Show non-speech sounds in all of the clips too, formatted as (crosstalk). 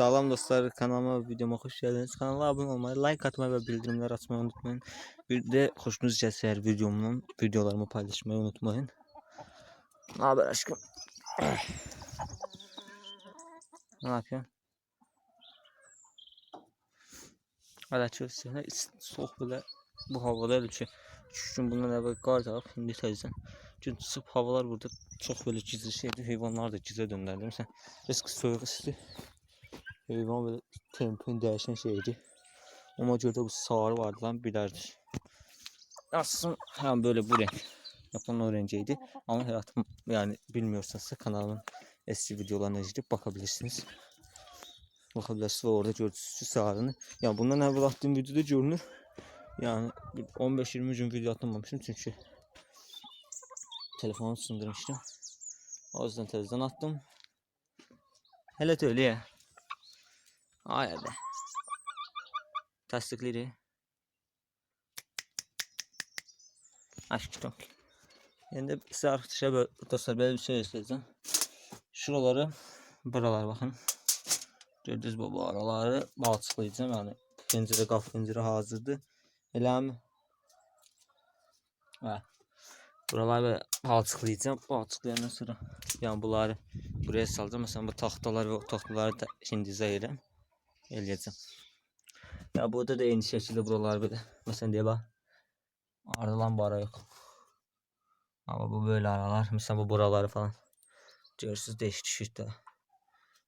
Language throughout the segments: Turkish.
Salam dostlar kanalıma videoma hoş geldiniz. Kanala abone olmayı, like atmayı ve bildirimler açmayı unutmayın. Bir de hoşunuz gelse eğer videomdan videolarımı paylaşmayı unutmayın. Ne haber aşkım? ne yapıyorsun? Hadi açıyoruz seni. Soğuk bile bu havada öyle şey. Çünkü bundan evvel kar yağıp şimdi tezden. Çünkü sıp havalar burada çok böyle gizli şeydi. Hayvanlar da mi sen? Eski soğuk isti. Heyvan böyle tempin değişen şeydi. Ona göre bu sarı vardı lan bilərdik. Aslında hem böyle bu renk. Yapan o renceydi. Ama hayatım yani bilmiyorsanız kanalımın eski videolarına gidip bakabilirsiniz. Bakabilirsiniz ve orada gördüğünüz sarını. Yani bundan evvel attığım videoda görünür. Yani bir 15-20 gün video atmamışım çünkü telefonu sındırmıştım. O yüzden televizyona attım. Hele öyle ya. Ay be. Tasdikleri. Aşk çok. Şimdi size arkadaşlar böyle, dostlar böyle bir şey göstereceğim. Şuraları, buralar bakın. Gördünüz bu bu araları balçıklayacağım yani. Pencere kaf pencere hazırdı. Elə mi? Ha. Buraları böyle balçıklayacağım. Balçıklayandan sonra yani bunları buraya salacağım. Mesela bu tahtalar ve o tahtaları da şimdi Eləyəcəm. Ya burada da eyni şəkildə buralar belə. Məsələn deyə bax. Aralan bu ara yok. Ama bu böyle aralar. Mesela bu buraları falan. Görürsüz değiş düşür də.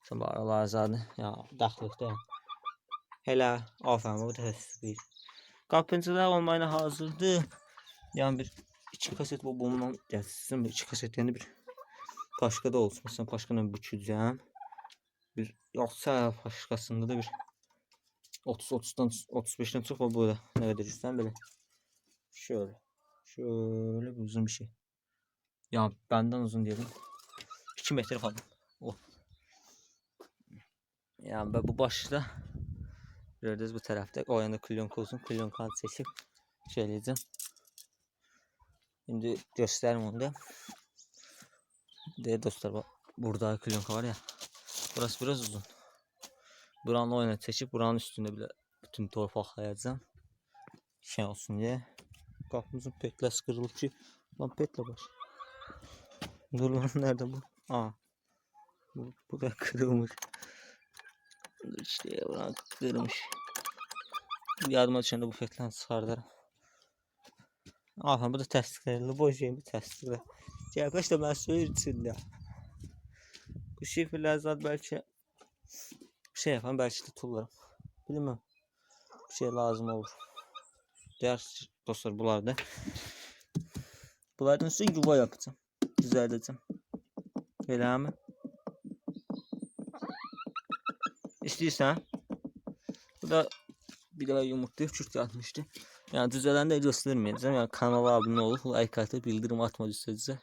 Mesela bu aralar zaten ya daxılıqda ya. Hele aferin bu da bir. Kapıncılar olmayına hazırdı. Yani bir iki kaset bu bundan gəlsin. Bir iki kaset yani bir başka da olsun. Mesela başka bir büküleceğim. Bir yoksa başkasında da bir 30 30'dan 35'ten çok var burada. Ne kadar istersen böyle. Şöyle. Şöyle bir uzun bir şey. Ya benden uzun diyelim. 2 metre falan. Oh. Yani ben bu başta gördünüz bu tarafta o yana klyonka olsun. Klyonkanı seçip söyleyeceğim. Şimdi gösterim onu da. De dostlar bak burada klyonka var ya. Burası biraz uzun. Buranın oyuna seçip buranın üstünde bile bütün torpaqlayacağım. Şey olsun diye. Kapımızın petles kırılıp ki. Lan petle baş. Dur lan (laughs) nerede bu? Aa. Bu, bu da kırılmış. Dur işte ya buranın kırılmış. Yardıma düşəndə bu petlen çıxardarım. Aha bu da təsdiqləyirli. Boş şeyin bu təsdiqlə. Gəlbəş də mən suyun içində. Bu şifrlər zat belki şey yapan belki de tullarım. Bilmem. Bir şey lazım olur. Diğer dostlar bunlarda. Bunlardan sonra yuva yapacağım. Düzelteceğim. Öyle mi? İstiyorsan. Bu da bir daha yumurtlayıp çürt atmıştı. Yani düzelende göstermeyeceğim. Yani kanala abone olup like atıp bildirim atma sürece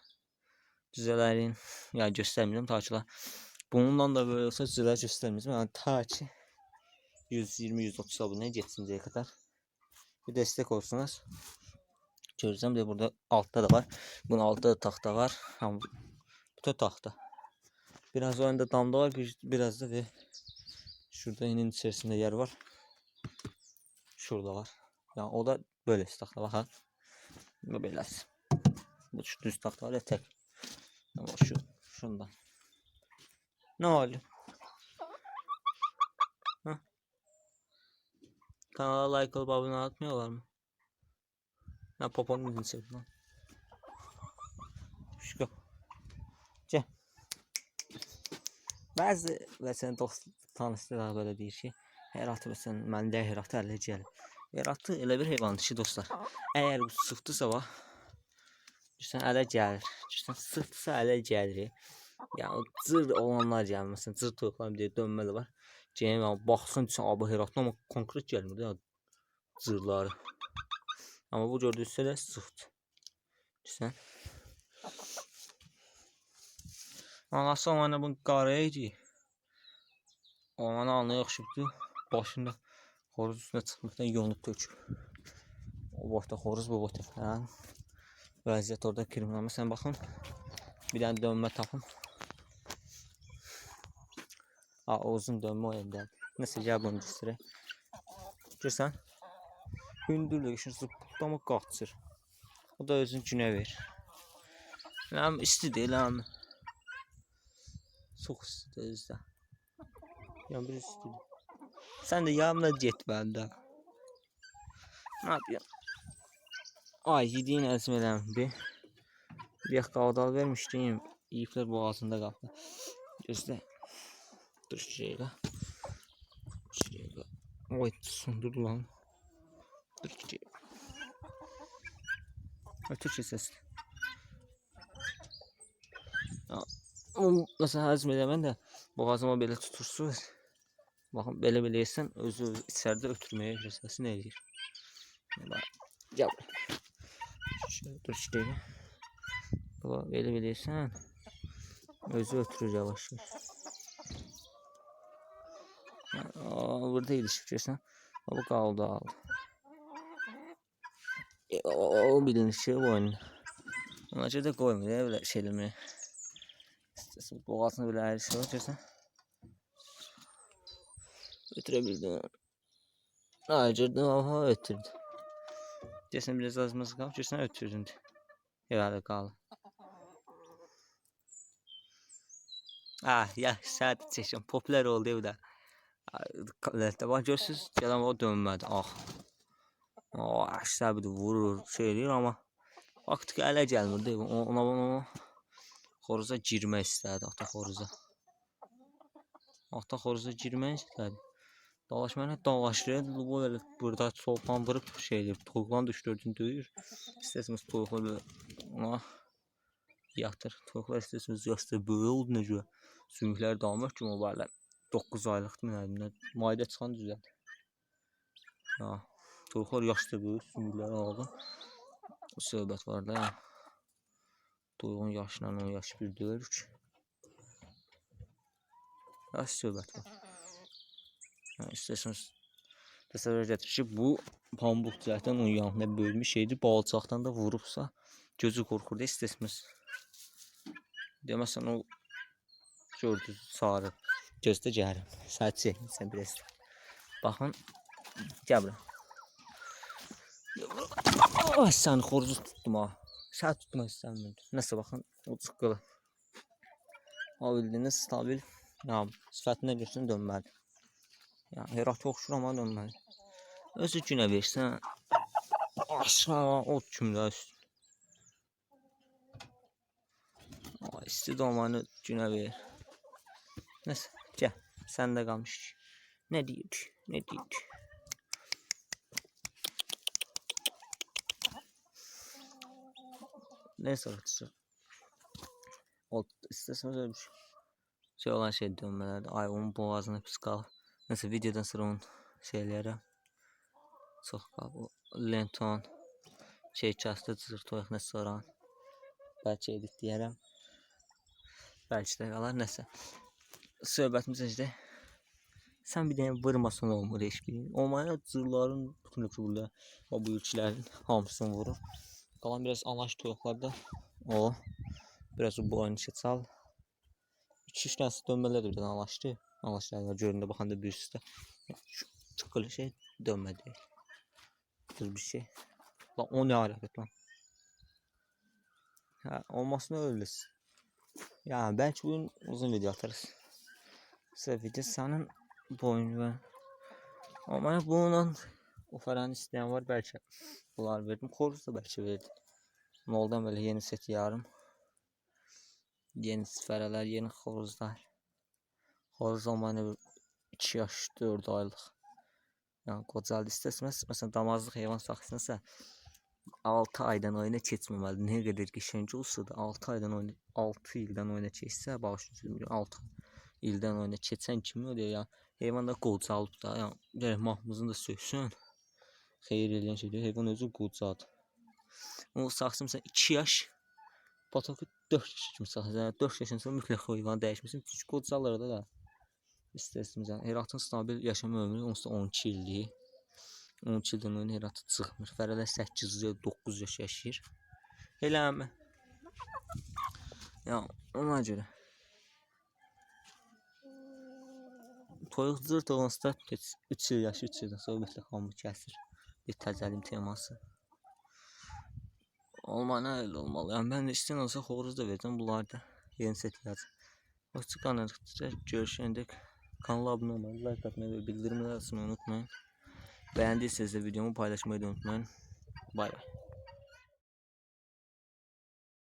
düzelerin yani göstermeyeceğim. Takipçiler Bundan da böyle olsa sizlere göstermeyeceğim. Yani ta ki 120-130 abone geçinceye kadar bir destek olsunuz. Göreceğim de burada altta da var. Bunun altta da tahta var. Ama bu da tahta. Biraz önde damda var. Bir, biraz da bir şurada inin içerisinde yer var. Şurada var. Yani o da böyle tahta bakın. Bu böyle. Bu düz tahta var ya tek. Ama şu şundan. Ne oldu? Kanala like olup abone atmıyorlar mı? Ha poponun izini sevdim lan. Şuka. Gel. Bazı mesela dost tanıştılar böyle bir şey. Heratı mesela mən də Heratı ələ gəlir. Heratı elə bir heyvan dişi dostlar. Əgər bu sıxdısa va. Sən ələ gəlir. Sən sıxdısa ələ gəlir. O zır olanlar gelmesin. Zır toyuqlar diye dönməli var. Cem ya baxsın sən abi Heratdan amma konkret gəlmir ya zırları. Amma bu gördüysə də sıxdı. Sən Anası ona bu qaraydı. Ona anı yaxşıdı. Başında xoruz üstünə çıxmaqdan yonub töküb. O vaxtda xoruz bu vaxtda falan. Vəziyyət orada kriminal. Məsələn baxın. Bir dənə dönmə tapın. Ha o uzun dönme o elden. Nasıl gel bunu göstereyim. Görsən? Hündürlük işin zıplama qaçır. O da özün günə ver. Ləm istidir ləm. Çox istidir özdə. Yəni bir istidir. Sən də yanına get bəndə. Ne yapıyorsun? Ay yediğin ezmelen bir. Bir kavdal vermiştim. İpler boğazında kaldı. Gözle. Dur şuraya. Şuraya. Oy sundur lan. Dur şuraya. Ötür. Ya, o Mesela hazm edemem de boğazıma belə tutursuz. Bakın belə belə yesən özü içəridə ötürməyə səsini eləyir. Bak, Gel. Şöyle dur şuraya. Baba böyle sen. Özü ötürür yavaş. Aa, buradaydı şifresen. Bu kaldı aldı. E, o, bu oyun. Ona da koymuyor ya böyle şeylerimi. İstesin boğazını böyle ayrı şey olacaksa. Götürebildim. Ayrıca aha ötürdü. Desən biraz az mız qalıb, görsən ötürdün. Herhalde qalıb. Ah, ya saat çeşim popüler oldu bu da. Bax görürsüz, gələn o dönmədi. Ah. O aşağı bir vurur, şey eləyir amma vaxt ki ələ gəlmir də ona ona xoruza girmək istədi ata xoruza. Ata xoruza girmək istədi. Dalaşmayla dalaşıyor. Bu böyle burada soğuktan vurup şeydir. Toyuqdan düşürdün döyür. İstəsəniz toyuqlar böyle ona yatır. Toyuqlar istəsəniz yaşda böyük oldu necə. Sümüklər damır ki, o böyle 9 aylıqdır mənə. Mayda çıxan düzəl. Ha. Toyuqlar yaşda böyük, sümüklər aldı. Söhbət var da. Ya. Toyuğun yaşla 10 yaş bir deyil ki. Yaş söhbət var. Ha, isterseniz təsəvvür ki, bu pambıq zaten onun yanında bölmüş şeydir. Balçaqdan da vurubsa gözü qorxur da istəsəniz. Deməsən o gördü sarı gözdə gəlir. Saat çəkmirsən biraz. Baxın. Bura. Oh, sən xoruzu tutdum ha. Sən tutmaq istəmirdim. Nəsə baxın, o çıxqılı. O bildiyiniz stabil. Ya, sifətinə görsün dönmədi. Ya Herat'a oxşur amma dönmədi. Özü günə versən aşağı o kimdə üst. İsti dolmanı günə ver. Nəsə, gəl. Səndə qalmış. Nə deyir? Nə deyir? Neyse artık. O istersen öyle bir şey. Şey olan şey dönmelerde. Ay onun boğazına pis kalır. Neyse videodan sonra onun şeyleri. O Lenton şey kastı cızır toyuq nə soran. Bəlkə edit deyərəm. Bəlkə də qalar nəsə. Söhbətimiz işte. Sən bir dənə vurmasan olmur heç biri. Olmaya cırların bütün burada. O bu ülkələrin hamısını vurur. Qalan biraz anaç toyuqlarda o biraz o boynu çal. 2-3 dənəsi dönmələr də birdən alaşdı. Alaşlar göründə baxanda bir üstə. Şu çıqqılı şey dönmədi. Dur bir şey. Lan o ne hareket lan? Ha, olmasına öylesin. Yani belki bugün uzun video atarız. Size senin boyun ve ama bunun o falan isteyen var belki. Bunlar verdim. Korus da belki verdim. Noldan böyle yeni set yarım. Yeni sifereler, yeni horozlar. Horoz zamanı 2 yaş 4 aylık. Yani qocal istəsəz, məsələn damazlıq heyvan saxlayırsansa 6 aydan oyuna keçməməlidir. Nə qədər qəşəng olsa da 6 aydan oyuna 6 ildən oyuna keçsə, bağışlayın 6 ildən oyuna keçən kimi o deyir ya heyvan da qocalıb da, yəni gərək mahmuzun da söksün. Xeyir eləyən şey deyil, heyvan özü qocadır. O saxsımsa 2 yaş Patoku 4 yaş kimi saxlayırsan, 4 yaşın sonra mütləq heyvanı dəyişməsin. Çünki qocalır da. da. İstəyirsiniz. Heratın stabil yaşam ömrü onsuz 12 ildir. 12 ildən öncə Heratı çıxmır. Fərələ 8 ya 9 yaş yaşayır. Eləmi? Ya ona görə. Toyuq cırt olanda 3 il yaşı 3 ildən sonra ümumiyyətlə hamı kəsir. Bir təcəlim teması. Olmalı, elə olmalı. Yəni mən də istəyən olsa xoruz da verəcəm bunlarda. Yeni set yazır. Hoşçakalın. Görüşəndə. Kanala abone olmayı, like atmayı ve bildirimleri açmayı unutmayın. Beğendiyseniz de videomu paylaşmayı da unutmayın. Bay bay.